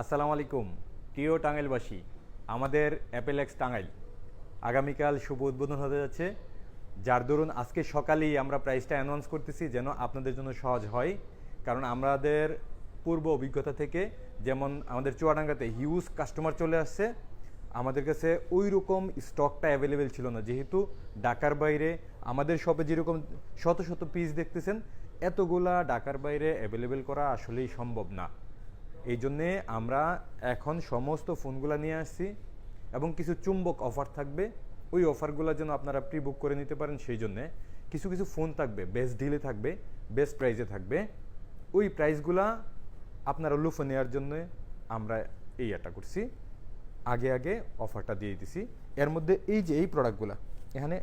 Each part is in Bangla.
আসসালামু আলাইকুম, প্রিয় টাঙ্গাইলবাসী। আমাদের অ্যাপেলেক্স টাঙ্গাইল আগামীকাল শুভ উদ্বোধন হতে যাচ্ছে। যার দরুন আজকে সকালেই আমরা প্রাইসটা অ্যানাউন্স করতেছি যেন আপনাদের জন্য সহজ হয়। কারণ আমাদের পূর্ব অভিজ্ঞতা থেকে যেমন আমাদের চুয়াডাঙ্গাতে হিউজ কাস্টমার চলে আসছে, আমাদের কাছে ওই রকম স্টকটা অ্যাভেলেবেল ছিল না। যেহেতু ঢাকার বাইরে আমাদের শপে যেরকম শত শত পিস দেখতেছেন, এতগুলা ঢাকার বাইরে অ্যাভেলেবেল করা আসলেই সম্ভব না। এই জন্যে আমরা এখন সমস্ত ফোনগুলো নিয়ে আসছি এবং কিছু চুম্বক অফার থাকবে। ওই অফারগুলো যেন আপনারা প্রি বুক করে নিতে পারেন, সেই জন্যে কিছু কিছু ফোন থাকবে বেস্ট ডিলে থাকবে বেস্ট প্রাইজে থাকবে। ওই প্রাইসগুলা আপনারা লুফে নেওয়ার জন্য আমরা এই এটা করছি। আগে আগে অফারটা দিয়ে দিছি। এর মধ্যে এই যে, এই প্রোডাক্টগুলো এখানে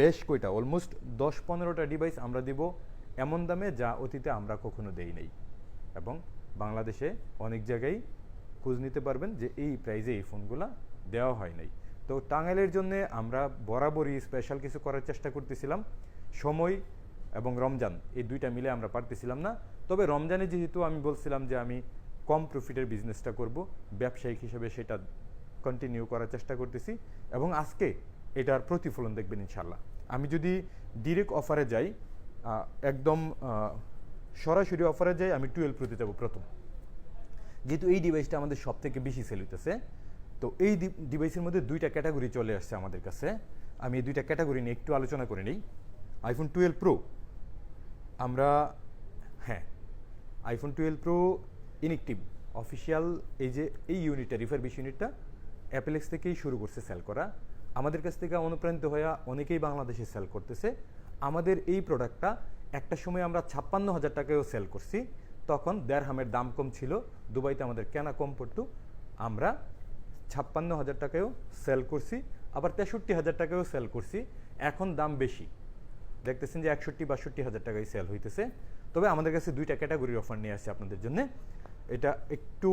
বেশ কয়টা অলমোস্ট দশ, পনেরোটা ডিভাইস আমরা দিব এমন দামে যা অতীতে আমরা কখনো দেই নাই। এবং বাংলাদেশে অনেক জায়গায় খোঁজ নিতে পারবেন যে এই প্রাইজে এই ফোনগুলো দেওয়া হয় নাই। তো টাঙ্গাইলের জন্য আমরা বরাবরই স্পেশাল কিছু করার চেষ্টা করতেছিলাম। সময় এবং রমজান, এই দুইটা মিলে আমরা পারতেছিলাম না। তবে রমজানে যেহেতু আমি বলছিলাম যে আমি কম প্রফিটের বিজনেসটা করব, ব্যবসায়িক হিসেবে সেটা কন্টিনিউ করার চেষ্টা করতেছি এবং আজকে এটার প্রতিফলন দেখবেন ইনশাল্লাহ আমি যদি ডিরেক্ট অফারে যাই একদম সরাসরি অফারে যাই, আমি টুয়েলভ প্রোতে যাব প্রথম। যেহেতু এই ডিভাইসটা আমাদের সব থেকে বেশি সেল হইতেছে, তো এই ডিভাইসের মধ্যে দুইটা ক্যাটাগরি চলে আসছে আমাদের কাছে। আমি এই দুইটা ক্যাটাগরি নিয়ে একটু আলোচনা করে নিই। আইফোন টুয়েলভ প্রো আমরা হ্যাঁ iPhone twelve pro inactive official এই যে, এই ইউনিটটা রিফারবিশ ইউনিটটা অ্যাপেলেক্স থেকেই শুরু করছে সেল করা। আমাদের কাছ থেকে অনুপ্রাণিত হয়ে অনেকেই বাংলাদেশে সেল করতেছে। আমাদের এই প্রোডাক্টটা একটা সময় আমরা ছাপ্পান্ন হাজার টাকায়ও সেল করছি, তখন দেড়হামের দাম কম ছিল, দুবাইতে আমাদের কেনা কম পড়তো, আমরা ছাপ্পান্ন হাজার টাকায়ও সেল করছি, আবার তেষট্টি হাজার টাকায়ও সেল করছি, এখন দাম বেশি। দেখতেছেন যে একষট্টি, বাষট্টি হাজার টাকায় সেল হইতেছে। তবে আমাদের কাছে দুইটা ক্যাটাগরির অফার নিয়ে আসছে আপনাদের জন্য। এটা একটু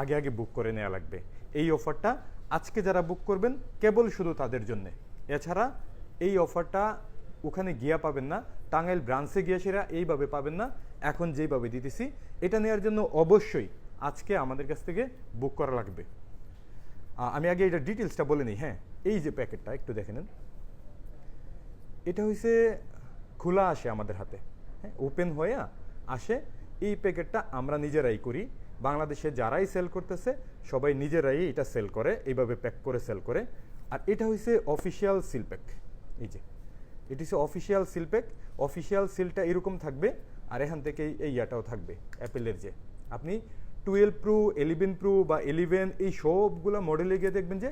আগে আগে বুক করে নেওয়া লাগবে। এই অফারটা আজকে যারা বুক করবেন, কেবল শুধু তাদের জন্যে। এছাড়া এই অফারটা ওখানে গিয়া পাবেন না, টাঙ্গাইল ব্রাঞ্চে গিয়ে সেরা এইভাবে পাবেন না, এখন যেইভাবে দিতেছি, এটা নেওয়ার জন্য অবশ্যই আজকে আমাদের কাছ থেকে বুক করা লাগবে। আমি আগে এটা ডিটেলসটা বলে নিই হ্যাঁ এই যে প্যাকেটটা একটু দেখে নেন। এটা হইছে, খোলা আসে আমাদের হাতে হ্যাঁ ওপেন হয়ে আসে, এই প্যাকেটটা আমরা নিজেরাই করি। বাংলাদেশে যারাই সেল করতেছে, সবাই নিজেরাই এটা সেল করে, এইভাবে প্যাক করে সেল করে। আর এটা হইছে অফিসিয়াল সিল প্যাক এই যে। এটি হচ্ছে অফিসিয়াল সিল প্যাক অফিসিয়াল সিলটা এরকম থাকবে আর এখান থেকে এই ইয়াটাও থাকবে অ্যাপেলের যে। আপনি টুয়েলভ প্রো এলিভেন প্রো বা এলিভেন এই সবগুলো মডেলে গিয়ে দেখবেন যে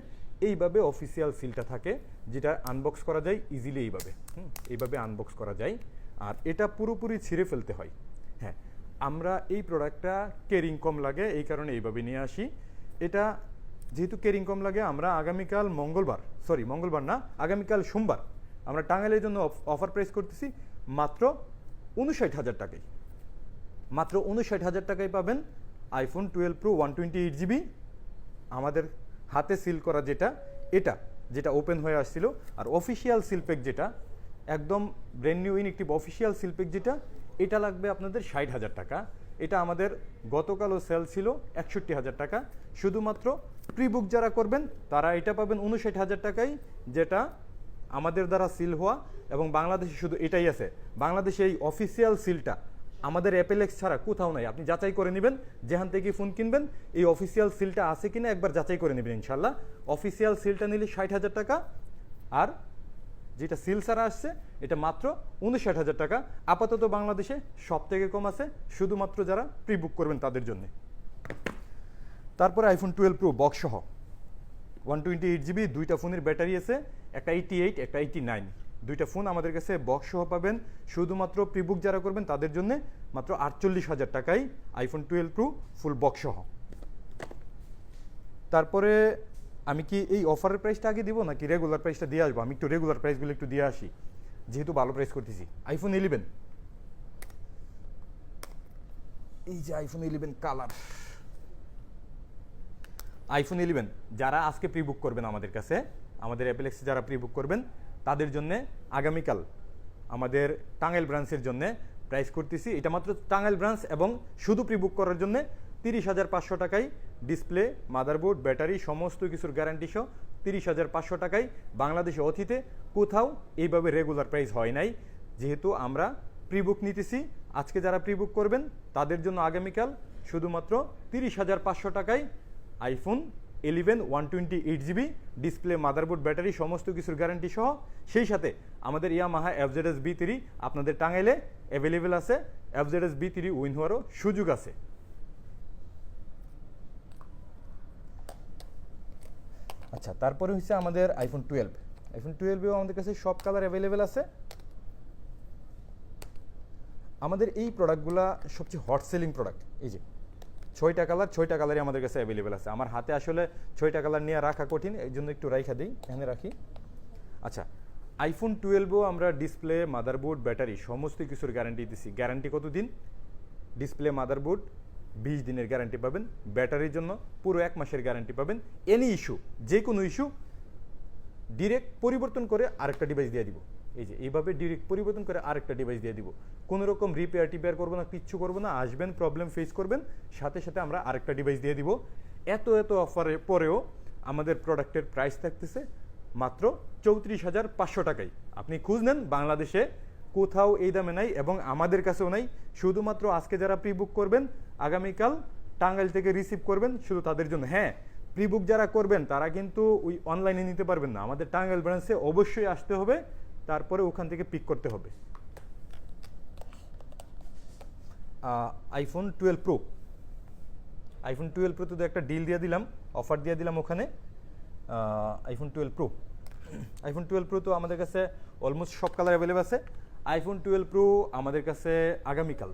এইভাবে অফিসিয়াল সিলটা থাকে যেটা আনবক্স করা যায় ইজিলি এইভাবে। হুম, এইভাবে আনবক্স করা যায় আর এটা পুরোপুরি ছিঁড়ে ফেলতে হয়। হ্যাঁ আমরা এই প্রোডাক্টটা কেরিং কম লাগে এই কারণে এইভাবে নিয়ে আসি। এটা যেহেতু কেরিং কম লাগে আমরা আগামীকাল মঙ্গলবার সরি মঙ্গলবার না আগামীকাল সোমবার আমরা টাঙ্গাইলের জন্য অফার প্রাইস করতেছি মাত্র উনষাট হাজার টাকায়। মাত্র উনষাট হাজার টাকায় পাবেন iPhone twelve pro one twenty eight GB আমাদের হাতে সিল করা যেটা, এটা যেটা ওপেন হয়ে আসছিল, আর অফিসিয়াল সিলপেক যেটা, একদম brand new inactive official seal pack যেটা, এটা লাগবে আপনাদের ষাট হাজার টাকা। এটা আমাদের গতকালও সেল ছিল একষট্টি হাজার টাকা। শুধুমাত্র প্রি বুক যারা করবেন, তারা এটা পাবেন উনষাট হাজার টাকায়, যেটা আমাদের দ্বারা সিল হওয়া এবং বাংলাদেশে শুধু এটাই আছে। বাংলাদেশে এই অফিসিয়াল সিলটা আমাদের অ্যাপেলেক্স ছাড়া কোথাও নাই। আপনি যাচাই করে নেবেন, যেখান থেকে ফোন কিনবেন, এই অফিসিয়াল সিলটা আছে কিনা একবার যাচাই করে নেবেন ইনশাল্লাহ অফিসিয়াল সিলটা নিলে ষাট হাজার টাকা আর যেটা সিল ছাড়া আসছে, এটা মাত্র উনষাট হাজার টাকা। আপাতত বাংলাদেশে সব থেকে কম আছে, শুধুমাত্র যারা প্রি বুক করবেন তাদের জন্য। তারপরে আইফোন টুয়েলভ প্রো বক্স সহ। ওয়ান টোয়েন্টি এইট জিবি দুইটা ফোনের ব্যাটারি আছে। একটা এইটি এইট একটা এইটি নাইন দুইটা ফোন আমাদের কাছে বক্স সহ পাবেন। শুধুমাত্র প্রিবুক যারা করবেন তাদের জন্য মাত্র আটচল্লিশ হাজার টাকায় iPhone twelve pro full box সহ। তারপরে আমি কি এই অফারের প্রাইসটা আগে দিব নাকি রেগুলার প্রাইসটা দিয়ে আসব? আমি একটু রেগুলার প্রাইসগুলো একটু দিয়ে আসি। যেহেতু ভালো প্রাইস করতেছি। আইফোন ইলেভেন এই যে iPhone eleven colour iPhone eleven যারা আজকে প্রি বুক করবেন আমাদের কাছে আমাদের অ্যাপেলেক্সে যারা প্রি বুক করবেন, তাদের জন্য আগামীকাল আমাদের টাঙ্গাইল ব্রাঞ্চের জন্য প্রাইস করতেছি। এটা মাত্র টাঙ্গাইল ব্রাঞ্চ এবং শুধু প্রি বুক করার জন্য তিরিশ হাজার পাঁচশো টাকায় ডিসপ্লে মাদারবোর্ড ব্যাটারি সমস্ত কিছুর গ্যারান্টি সহ তিরিশ হাজার পাঁচশো টাকায় বাংলাদেশে অতীতে কোথাও এইভাবে রেগুলার প্রাইস হয় নাই। যেহেতু আমরা প্রি বুক নিতেছি, আজকে যারা প্রিবুক করবেন, তাদের জন্য আগামীকাল শুধুমাত্র তিরিশ হাজার পাঁচশো টাকায় iPhone eleven one twenty eight GB display motherboard battery সমস্ত কিছুর গ্যারান্টি সহ, সেই সাথে আমাদের ইয়ামাহা এফজেডএস বি থ্রি আপনাদের টাঙ্গাইলে অ্যাভেলেবেল আছে। এফজেডএস বি থ্রি উইন হওয়ারও সুযোগ আছে। আচ্ছা তারপরে হচ্ছে আমাদের আইফোন টুয়েলভ আইফোন টুয়েলভেও আমাদের কাছে সব কালার অ্যাভেলেবেল আছে। আমাদের এই প্রোডাক্টগুলা সবচেয়ে হট সেলিং প্রোডাক্ট এই যে ছয়টা কালার, ছয়টা কালারই আমাদের কাছে অ্যাভেলেবেল আছে। আমার হাতে আসলে ছয়টা কালার নিয়ে রাখা কঠিন, এই জন্য একটু রাইখা দিই, এখানে রাখি। আচ্ছা আইফোন টুয়েলভও আমরা ডিসপ্লে মাদারবোর্ড ব্যাটারি সমস্ত কিছুর গ্যারান্টি দিচ্ছি গ্যারান্টি কত দিন ডিসপ্লে মাদারবোর্ড বিশ দিনের গ্যারান্টি পাবেন। ব্যাটারির জন্য পুরো এক মাসের গ্যারান্টি পাবেন। এনি ইস্যু যে কোনো ইস্যু ডিরেক্ট পরিবর্তন করে আরেকটা ডিভাইস দিয়ে দিব। এই যে, এইভাবে ডিরেক্ট পরিবর্তন করে আরেকটা ডিভাইস দিয়ে দিব। কোনো রকম রিপেয়ার টিপেয়ার করব না, কিচ্ছু করব না, আসবেন প্রবলেম ফেস করবেন, সাথে সাথে আমরা আরেকটা ডিভাইস দিয়ে দিব। এত এত অফারের পরেও আমাদের প্রোডাক্টের প্রাইস থাকতেছে মাত্র চৌত্রিশ হাজার পাঁচশো টাকায়। আপনি খুঁজ নেন, বাংলাদেশে কোথাও এই দামে নাই এবং আমাদের কাছেও নাই। শুধুমাত্র আজকে যারা প্রি বুক করবেন, আগামীকাল টাঙ্গাইল থেকে রিসিভ করবেন শুধু তাদের জন্য। হ্যাঁ প্রি বুক যারা করবেন, তারা কিন্তু ওই অনলাইনে নিতে পারবেন না। আমাদের টাঙ্গাইল ব্রাঞ্চে অবশ্যই আসতে হবে। তারপরে ওখান থেকে পিক করতে হবে। IPhone twelve pro iPhone twelve pro তো একটা ডিল দিয়ে দিলাম অফার দিয়ে দিলাম ওখানে। IPhone twelve pro iPhone twelve pro তো আমাদের কাছে অলমোস্ট সব কালার অ্যাভেলেবল আছে। আইফোন টুয়েলভ প্রো আমাদের কাছে আগামীকাল।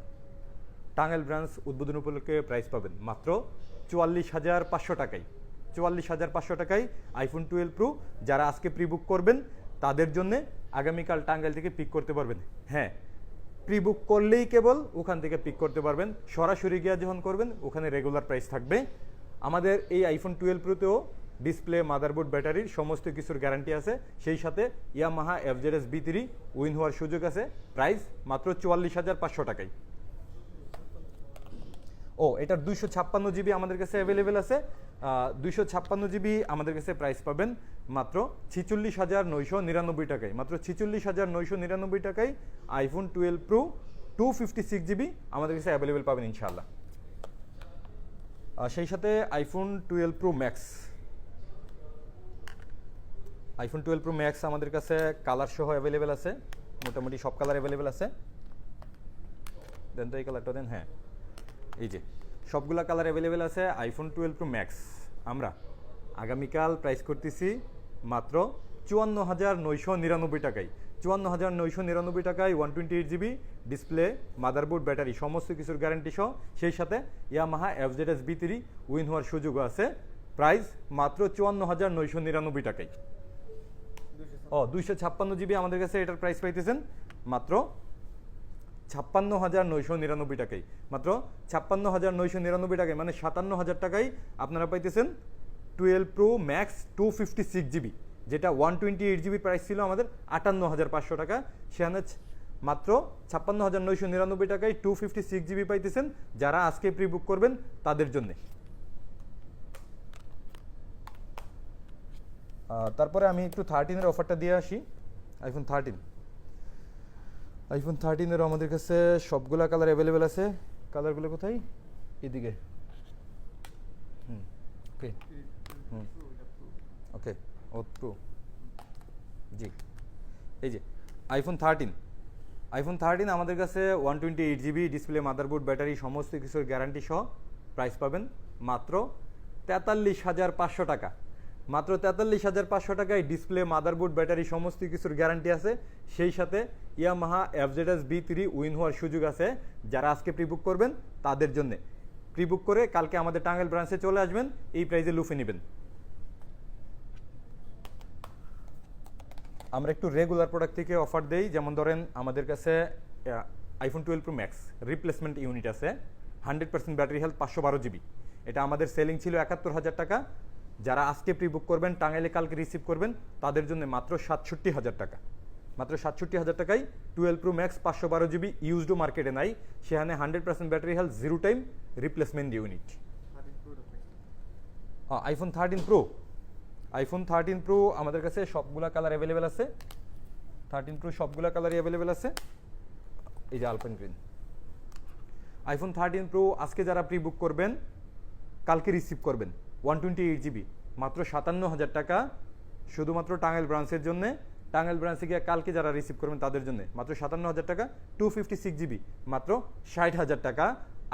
টাঙ্গাইল ব্রাঞ্চ উদ্বোধন উপলক্ষে প্রাইস পাবেন। মাত্র চুয়াল্লিশ হাজার পাঁচশো টাকায়। চুয়াল্লিশ হাজার পাঁচশো টাকায় আইফোন টুয়েলভ প্রো যারা আজকে প্রি বুক করবেন, তাদের জন্যে আগামীকাল টাঙ্গাইল থেকে পিক করতে পারবেন। হ্যাঁ প্রি বুক করলেই কেবল ওখান থেকে পিক করতে পারবেন। সরাসরি গিয়া যখন করবেন, ওখানে রেগুলার প্রাইস থাকবে। আমাদের এই আইফোন টুয়েলভ প্রোতেও ডিসপ্লে মাদারবোর্ড ব্যাটারির সমস্ত কিছুর গ্যারান্টি আছে। সেই সাথে Yamaha FZS V three win হওয়ার সুযোগ আছে। প্রাইস মাত্র চুয়াল্লিশ হাজার পাঁচশো টাকায়। ও, এটার দুইশো ছাপ্পান্ন জিবি আমাদের কাছে অ্যাভেলেবেল আছে। দুইশো ছাপ্পান্ন জিবি আমাদের কাছে প্রাইস পাবেন মাত্র ছিচল্লিশ হাজার নয়শো নিরানব্বই টাকায়। মাত্র ছিচল্লিশ হাজার নয়শো নিরানব্বই টাকায় iPhone twelve pro two fifty six GB আমাদের কাছে অ্যাভেলেবেল পাবেন ইনশাআল্লাহ। আর সেই সাথে iPhone twelve pro max iPhone twelve pro max আমাদের কাছে কালার সহ অ্যাভেলেবেল আছে, মোটামুটি সব কালার অ্যাভেলেবেল আছে। দেন তো এই কালারটা দেন হ্যাঁ। এই যে সবগুলা কালার অ্যাভেলেবেল আছে আইফোন টুয়েলভ প্রো ম্যাক্স আমরা আগামীকাল প্রাইস করতেছি মাত্র চুয়ান্ন হাজার নয়শো নিরানব্বই টাকায়। চুয়ান্ন হাজার নয়শো নিরানব্বই টাকায় one twenty eight GB display motherboard battery সমস্ত কিছুর গ্যারান্টি সহ। সেই সাথে Yamaha FZS V three win হওয়ার সুযোগও আছে। প্রাইস মাত্র চুয়ান্ন হাজার নয়শো নিরানব্বই টাকায়। ও, দুইশো ছাপ্পান্ন জিবি আমাদের কাছে এটার প্রাইস পাইতেছেন মাত্র ছাপ্পান্ন হাজার নয়শো নিরানব্বই টাকায় মাত্র ছাপ্পান্ন হাজার নয়শো নিরানব্বই টাকায় মানে সাতান্ন হাজার টাকায় আপনারা পাইতেছেন twelve pro max two fifty six GB, যেটা one twenty eight GB price ছিল আমাদের আটান্ন হাজার পাঁচশো টাকা। সেখানে মাত্র ছাপ্পান্ন হাজার নয়শো নিরানব্বই টাকায় টু ফিফটি সিক্স জিবি পাইতেছেন যারা আজকে প্রি বুক করবেন তাদের জন্যে। তারপরে আমি একটু থার্টিনের অফারটা দিয়ে আসি। আইফোন থার্টিন আইফোন থার্টিনেরও আমাদের কাছে সবগুলা কালার অ্যাভেলেবেল আছে। কালারগুলো কোথায়? এদিকে। হুম ওকে ওকে ও ট্রু জি, এই যে আইফোন থার্টিন আইফোন থার্টিন আমাদের কাছে one twenty eight GB display motherboard battery সমস্ত কিছুর গ্যারান্টি সহ প্রাইস পাবেন। মাত্র তেতাল্লিশ হাজার পাঁচশো টাকা। মাত্র তেতাল্লিশ হাজার পাঁচশো টাকায় ডিসপ্লে, মাদারবোর্ড, ব্যাটারি, সমস্ত কিছুর গ্যারান্টি আছে। সেই সাথে Yamaha FZS V three win হওয়ার সুযোগ আছে। যারা আজকে প্রিবুক করবেন, তাদের জন্যে। প্রিবুক করে কালকে আমাদের টাঙ্গাইল ব্রাঞ্চে চলে আসবেন, এই প্রাইজে লুফে নেবেন। আমরা একটু রেগুলার প্রোডাক্ট থেকে অফার দেই। যেমন ধরেন, আমাদের কাছে iPhone twelve pro max replacement unit আছে। হান্ড্রেড পার্সেন্ট ব্যাটারি হেলথ পাঁচশো বারো জিবি এটা আমাদের সেলিং ছিল একাত্তর হাজার টাকা। যারা আজকে প্রি বুক করবেন টাঙ্গাইলে কালকে রিসিভ করবেন তাদের জন্য মাত্র সাতষট্টি হাজার টাকা। মাত্র সাতষট্টি হাজার টাকায় টুয়েলভ প্রো ম্যাক্স পাঁচশো বারো জিবি ইউজডো মার্কেটে নাই। সেখানে hundred percent battery health zero time replacement unit iPhone thirteen pro iPhone thirteen pro আমাদের কাছে সবগুলা কালার অ্যাভেলেবেল আছে। থার্টিন প্রো সবগুলা কালারই অ্যাভেলেবেল আছে। এই যে alpine green iPhone thirteen pro আজকে যারা প্রি বুক করবেন কালকে রিসিভ করবেন। ওয়ান টোয়েন্টি এইট জিবি মাত্র সাতান্ন হাজার টাকা শুধুমাত্র টাঙ্গাইল ব্রাঞ্চের জন্য। টাঙ্গাইল ব্রাঞ্চে গিয়ে কালকে যারা রিসিভ করবেন তাদের জন্য। মাত্র সাতান্ন হাজার টাকা টু ফিফটি সিক্স জিবি মাত্র ষাট হাজার টাকা।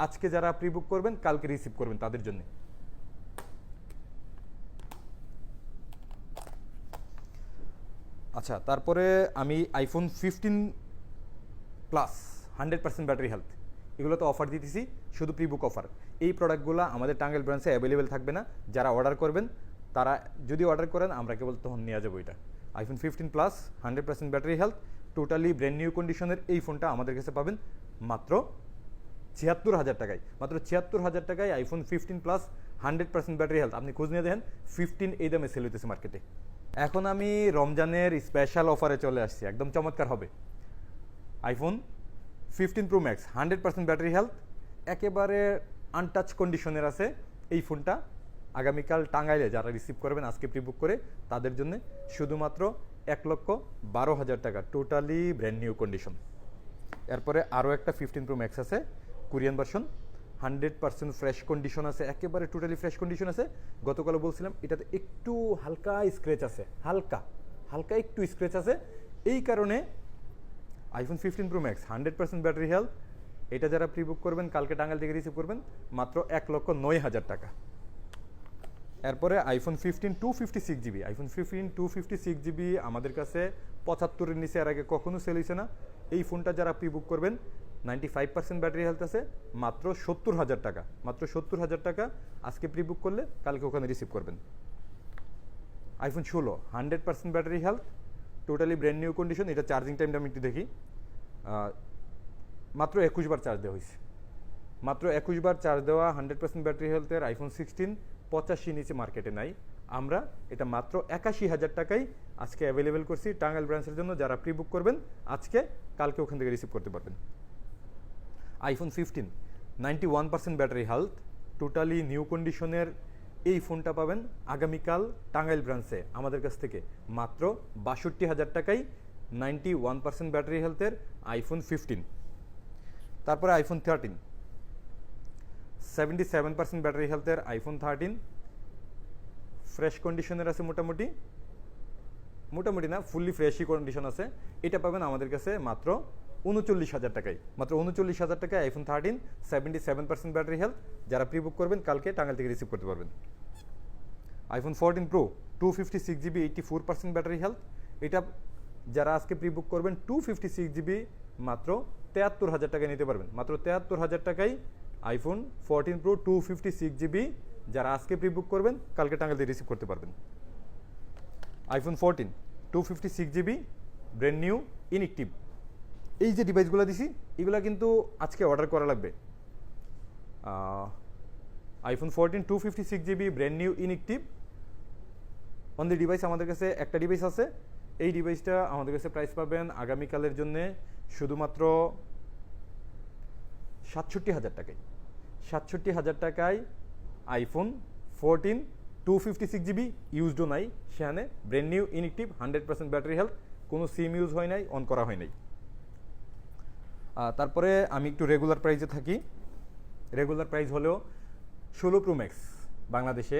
আজকে যারা প্রি বুক করবেন, কালকে রিসিভ করবেন তাদের জন্য। আচ্ছা তারপরে আমি iPhone fifteen plus hundred percent battery health এগুলো তো অফার দিতেছি, শুধু প্রি বুক অফার এই প্রোডাক্টগুলো আমাদের টাঙ্গেল ব্রাঞ্চে অ্যাভেলেবেল থাকবে না। যারা অর্ডার করবেন, তারা যদি অর্ডার করেন, আমরা কেবল তখন নিয়ে যাব এটা। IPhone fifteen plus hundred percent battery health totally brand new কন্ডিশনের এই ফোনটা আমাদের কাছে পাবেন মাত্র ছিয়াত্তর হাজার টাকায়। মাত্র ছিয়াত্তর হাজার টাকায় iPhone fifteen plus hundred percent battery health আপনি খোঁজ নিয়ে দেখেন ফিফটিন এই দামে সেল হইতেছে মার্কেটে এখন আমি রমজানের স্পেশাল অফারে চলে আসছি। একদম চমৎকার হবে। IPhone fifteen pro max, hundred percent battery health, একেবারে আনটাচ কন্ডিশনের আছে এই ফোনটা। আগামীকাল টাঙ্গাইলে যারা রিসিভ করবেন, আজকে প্রি বুক করে, তাদের জন্য শুধুমাত্র এক লক্ষ বারো হাজার টাকা টোটালি ব্র্যান্ড নিউ কন্ডিশন এরপরে আরও একটা ফিফটিন প্রো ম্যাক্স আছে, Korean version hundred percent fresh condition আছে, একেবারে টোটালি ফ্রেশ কন্ডিশন আছে। গতকাল বলছিলাম, এটাতে একটু হালকা স্ক্র্যাচ আছে, হালকা হালকা একটু স্ক্র্যাচ আছে। এই কারণে iPhone fifteen pro max hundred percent battery health এটা যারা প্রি বুক করবেন, কালকে টাঙ্গাল থেকে রিসিভ করবেন, মাত্র এক লক্ষ নয় হাজার টাকা। এরপরে iPhone fifteen two fifty six GB iPhone fifteen two fifty six GB আমাদের কাছে পঁচাত্তরের নিচে, এর আগে কখনো সেল হয়েছে না। এই ফোনটা যারা প্রি বুক করবেন ninety five percent battery health আছে, মাত্র সত্তর হাজার টাকা। মাত্র সত্তর হাজার টাকা আজকে প্রি বুক করলে, কালকে ওখানে রিসিভ করবেন। আইফোন ষোলো hundred percent battery health totally brand new condition এটা চার্জিং টাইমটা আমি একটু দেখি। মাত্র একুশ বার চার্জ দেওয়া হয়েছে। মাত্র একুশ বার চার্জ দেওয়া হান্ড্রেড পার্সেন্ট ব্যাটারি হেলথের আইফোন সিক্সটিন পঁচাশি নিচে মার্কেটে নাই। আমরা এটা মাত্র একাশি হাজার টাকায় আজকে অ্যাভেলেবেল করছি টাঙ্গাইল ব্রাঞ্চের জন্য। যারা প্রি বুক করবেন, আজকে, কালকে ওখান থেকে রিসিভ করতে পারবেন। IPhone fifteen ninety one percent battery health totally new কন্ডিশনের এই ফোনটা পাবেন আগামীকাল টাঙ্গাইল ব্রাঞ্চে আমাদের কাছ থেকে মাত্র বাষট্টি হাজার টাকায় নাইনটি ওয়ান পার্সেন্ট ব্যাটারি হেলথের আইফোন ফিফটিন তারপরে iPhone thirteen seventy seven percent battery হেলথের আইফোন থার্টিন ফ্রেশ কন্ডিশনের আছে মোটামুটি। মোটামুটি না ফুললি ফ্রেশই কন্ডিশন আছে। এটা পাবেন আমাদের কাছে মাত্র উনচল্লিশ হাজার টাকায় মাত্র উনচল্লিশ হাজার টাকায় iPhone thirteen seventy seven percent battery health যারা প্রি বুক করবেন, কালকে টাঙ্গাল থেকে রিসিভ করতে পারবেন। IPhone fourteen pro two fifty six GB eighty four percent battery health এটা যারা আজকে প্রি বুক করবেন টু ফিফটি সিক্স জিবি মাত্র তেয়াত্তর হাজার টাকায় নিতে পারবেন। মাত্র তেয়াত্তর হাজার টাকায় iPhone fourteen pro two fifty six GB যারা আজকে প্রি বুক করবেন, কালকে টাঙ্গাল থেকে রিসিভ করতে পারবেন। IPhone fourteen two fifty six GB brand new inactive এই যে ডিভাইসগুলো দিছি, এগুলো কিন্তু আজকে অর্ডার করা লাগবে। IPhone fourteen two fifty six GB brand new inactive the device আমাদের কাছে একটা ডিভাইস আছে। এই ডিভাইসটা আমাদের কাছে প্রাইস পাবেন আগামীকালের জন্য শুধুমাত্র সাতষট্টি হাজার টাকায়। সাতষট্টি হাজার টাকায় iPhone fourteen two fifty six GB ইউজডও নাই। সেখানে brand new inactive hundred percent battery health কোনো সিম ইউজ হয় নাই অন করা হয় নাই। তারপরে আমি একটু রেগুলার প্রাইজে থাকি। রেগুলার প্রাইস হলেও ষোলো প্রো ম্যাক্স বাংলাদেশে।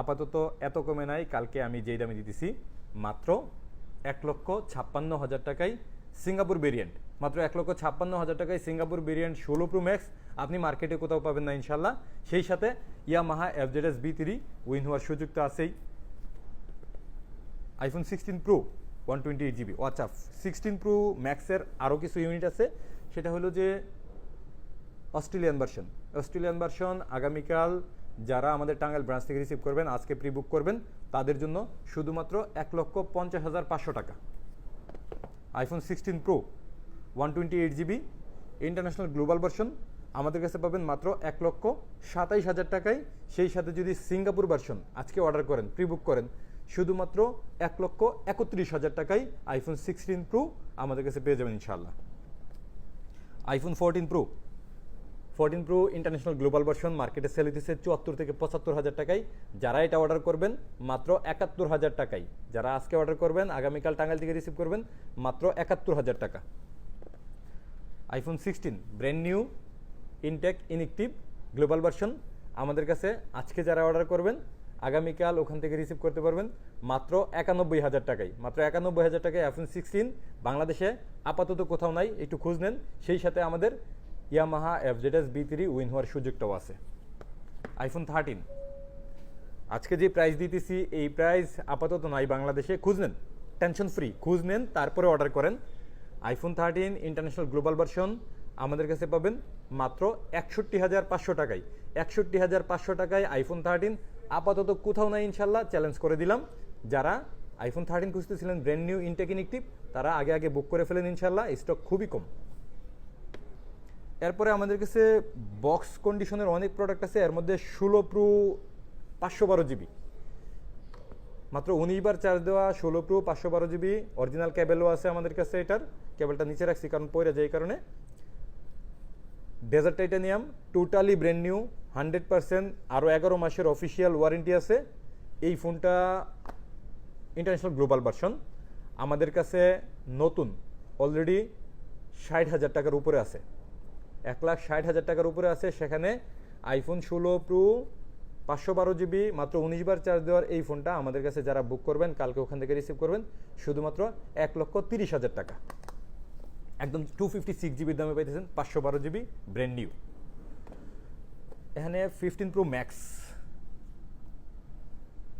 আপাতত এত কমে নাই, কালকে আমি যেই দামে দিতেছি, মাত্র এক লক্ষ ছাপ্পান্ন হাজার টাকায় সিঙ্গাপুর ভেরিয়েন্ট মাত্র এক লক্ষ ছাপ্পান্ন হাজার টাকায় সিঙ্গাপুর ভেরিয়েন্ট ষোলো প্রো ম্যাক্স আপনি মার্কেটে কোথাও পাবেন না ইনশাল্লাহ সেই সাথে Yamaha FZS V three win হওয়ার সুযোগ তো আছেই। IPhone sixteen pro one twenty eight GB ও আচ্ছা সিক্সটিন প্রো ম্যাক্সের আরও কিছু ইউনিট আছে। সেটা হলো যে অস্ট্রেলিয়ান ভার্সন অস্ট্রেলিয়ান ভার্সন আগামীকাল যারা আমাদের টাঙ্গাইল ব্রাঞ্চ থেকে রিসিভ করবেন, আজকে প্রি বুক করবেন, তাদের জন্য শুধুমাত্র এক লক্ষ পঞ্চাশ হাজার পাঁচশো টাকা। IPhone sixteen pro one twenty eight GB international global version আমাদের কাছে পাবেন মাত্র এক লক্ষ সাতাইশ হাজার টাকায়। সেই সাথে যদি সিঙ্গাপুর ভার্সন আজকে অর্ডার করেন প্রি বুক করেন, শুধুমাত্র এক লক্ষ একত্রিশ হাজার টাকায় আইফোন সিক্সটিন প্রো আমাদের কাছে পেয়ে যাবেন ইনশাল্লাহ iPhone fourteen pro fourteen pro international global version মার্কেটে সেল হইতেছে চুয়াত্তর থেকে পঁচাত্তর হাজার টাকায়। যারা এটা অর্ডার করবেন, মাত্র একাত্তর হাজার টাকায়। যারা আজকে অর্ডার করবেন, আগামীকাল টাঙ্গাইল থেকে রিসিভ করবেন, মাত্র একাত্তর হাজার টাকা। IPhone sixteen brand new intact inactive global version আমাদের কাছে আজকে যারা অর্ডার করবেন আগামীকাল ওখান থেকে রিসিভ করতে পারবেন মাত্র একানব্বই হাজার টাকায় মাত্র একানব্বই হাজার টাকায় আইফোন সিক্সটিন বাংলাদেশে আপাতত কোথাও নাই, একটু খোঁজ নেন। সেই সাথে আমাদের Yamaha FZS V three win হওয়ার সুযোগটাও আছে। আইফোন থার্টিন আজকে যে প্রাইস দিতেছি, এই প্রাইস আপাতত নাই বাংলাদেশে। খুঁজ নেন টেনশন ফ্রি খুঁজ নেন, তারপরে অর্ডার করেন। IPhone thirteen international global version আমাদের কাছে পাবেন মাত্র একষট্টি হাজার পাঁচশো টাকায়। একষট্টি হাজার পাঁচশো টাকায় আইফোন থার্টিন আপাতত কোথাও নাই ইনশাল্লাহ চ্যালেঞ্জ করে দিলাম। যারা আইফোন থার্টিন খুঁজতেছিলেন ব্র্যান্ড নিউ ইনটেকিনিকটিভ তারা আগে আগে বুক করে ফেলেন ইনশাল্লাহ স্টক খুবই কম। এরপরে আমাদের কাছে বক্স কন্ডিশনের অনেক প্রোডাক্ট আছে, এর মধ্যে ষোলো প্রো পাঁচশো বারো জিবি। মাত্র উনিশ বার চার্জ দেওয়া ষোলো প্রো পাঁচশো বারো জিবি অরিজিনাল ক্যাবেলও আছে আমাদের কাছে এটার কেবলটা নিচে রাখছি, কারণ পয়রা যায় এই কারণে। Desert titanium totally brand new hundred percent আরও এগারো মাসের অফিসিয়াল ওয়ারেন্টি আছে। এই ফোনটা ইন্টারন্যাশনাল গ্লোবাল ভার্সন আমাদের কাছে নতুন অলরেডি ষাট হাজার টাকার উপরে আছে। এক লাখ ষাট হাজার টাকার উপরে আছে। সেখানে আইফোন ষোলো প্রো পাঁচশো বারো জিবি মাত্র উনিশ বার চার্জ দেওয়ার এই ফোনটা আমাদের কাছে যারা বুক করবেন, কালকে ওখান থেকে রিসিভ করবেন, শুধুমাত্র এক লক্ষ তিরিশ হাজার টাকা। একদম টু ফিফটি সিক্স জিবির দামে পাইতেছেন, পাঁচশো বারো জিবি ব্র্যান্ড নিউ এখানে fifteen pro max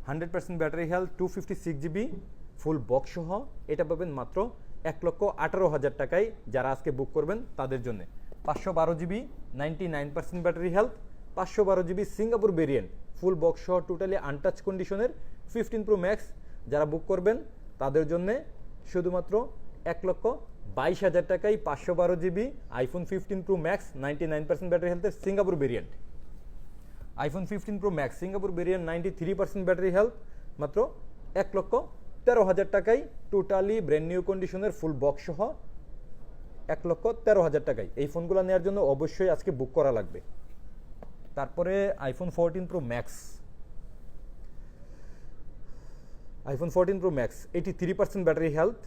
hundred percent battery health two fifty six GB full box সহ। এটা পাবেন মাত্র এক লক্ষ আঠারো হাজার টাকায় যারা আজকে বুক করবেন তাদের জন্য। পাঁচশো বারো GB ninety nine percent battery health পাঁচশো বারো GB Singapore variant full box সহ টোটালি আনটাচ কন্ডিশনের ফিফটিন প্রো ম্যাক্স যারা বুক করবেন তাদের জন্যে শুধুমাত্র এক লক্ষ বাইশ হাজার টাকায় পাঁচশো বারো GB iPhone fifteen pro max ninety nine percent battery হেলথের Singapore variant iPhone fifteen pro max Singapore variant ninety three percent battery health মাত্র এক লক্ষ তেরো হাজার টাকায় টোটালি ব্র্যান্ড নিউ কন্ডিশনের ফুল বক্স সহ এক লক্ষ তেরো হাজার টাকায়। এই ফোনগুলো নেওয়ার জন্য অবশ্যই আজকে বুক করা লাগবে। তারপরে iPhone fourteen pro max iPhone fourteen pro max eighty three percent battery health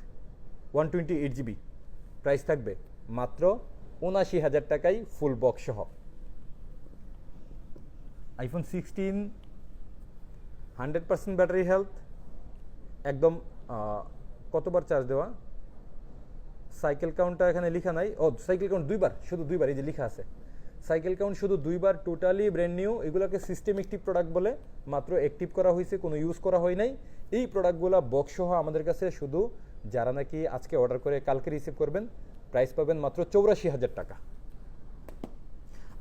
one twenty eight GB price থাকবে মাত্র উনাশি হাজার টাকায় ফুল বক্স সহ। IPhone sixteen hundred percent battery health একদম কতবার চার্জ দেওয়া? সাইকেল কাউন্টটা এখানে লেখা নাই। ও সাইকেল কাউন্ট দুইবার শুধু দুইবার এই যে লেখা আছে। সাইকেল কাউন্ট শুধু দুইবার টোটালি ব্র্যান্ড নিউ এগুলোকে সিস্টেম একটিভ প্রোডাক্ট বলে মাত্র অ্যাক্টিভ করা হয়েছে কোনো ইউজ করা হয় নাই। এই প্রোডাক্টগুলো বক্স সহ আমাদের কাছে শুধু যারা নাকি আজকে অর্ডার করে কালকে রিসিভ করবেন প্রাইস পাবেন মাত্র চৌরাশি হাজার টাকা।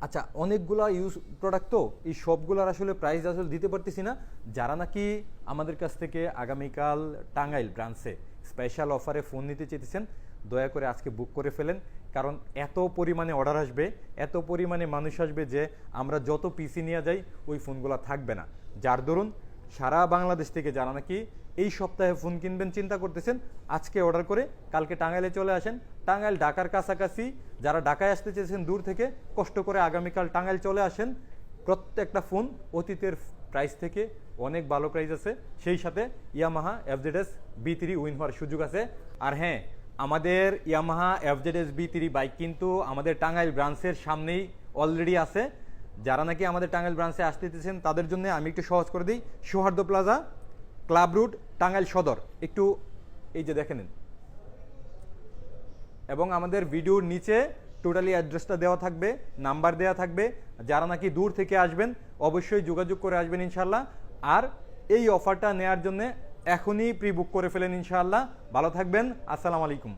আচ্ছা অনেকগুলা ইউজ প্রোডাক্ট তো এই সবগুলোর আসলে প্রাইস আসলে দিতে পারতেছি না। যারা নাকি আমাদের কাছ থেকে আগামীকাল টাঙ্গাইল ব্রাঞ্চে স্পেশাল অফারে ফোন নিতে চেয়েছেন দয়া করে আজকে বুক করে ফেলেন। কারণ এত পরিমাণে অর্ডার আসবে, এত পরিমাণে মানুষ আসবে যে আমরা যত পিসি নিয়ে যাই, ওই ফোনগুলো থাকবে না। যার দরুন সারা বাংলাদেশ থেকে যারা নাকি এই সপ্তাহে ফোন কিনবেন, চিন্তা করতেছেন, আজকে অর্ডার করে কালকে টাঙ্গাইলে চলে আসেন। টাঙ্গাইল ঢাকার কাছাকাছি, যারা ঢাকায় আসতে চেয়েছেন দূর থেকে, কষ্ট করে আগামীকাল টাঙ্গাইল চলে আসেন। প্রত্যেকটা ফোন অতীতের প্রাইস থেকে অনেক ভালো প্রাইস আছে। সেই সাথে Yamaha FZS V three win হওয়ার সুযোগ আছে। আর হ্যাঁ আমাদের Yamaha FZS V three bike কিন্তু আমাদের টাঙ্গাইল ব্রাঞ্চের সামনেই অলরেডি আছে। যারা নাকি আমাদের টাঙ্গাইল ব্রাঞ্চে আসতে চেয়েছেন, তাদের জন্য আমি একটু সহজ করে দিই। Souhardya plaza club route, Tangail সদর। একটু এই যে দেখে নিন। এবং আমাদের ভিডিওর নিচে টোটালি অ্যাড্রেসটা দেওয়া থাকবে, নাম্বার দেওয়া থাকবে। যারা নাকি দূর থেকে আসবেন, অবশ্যই যোগাযোগ করে আসবেন ইনশাল্লাহ আর এই অফারটা নেয়ার জন্য এখনই প্রি বুক করে ফেলেন ইনশাআল্লাহ। ভালো থাকবেন, আসসালামু আলাইকুম।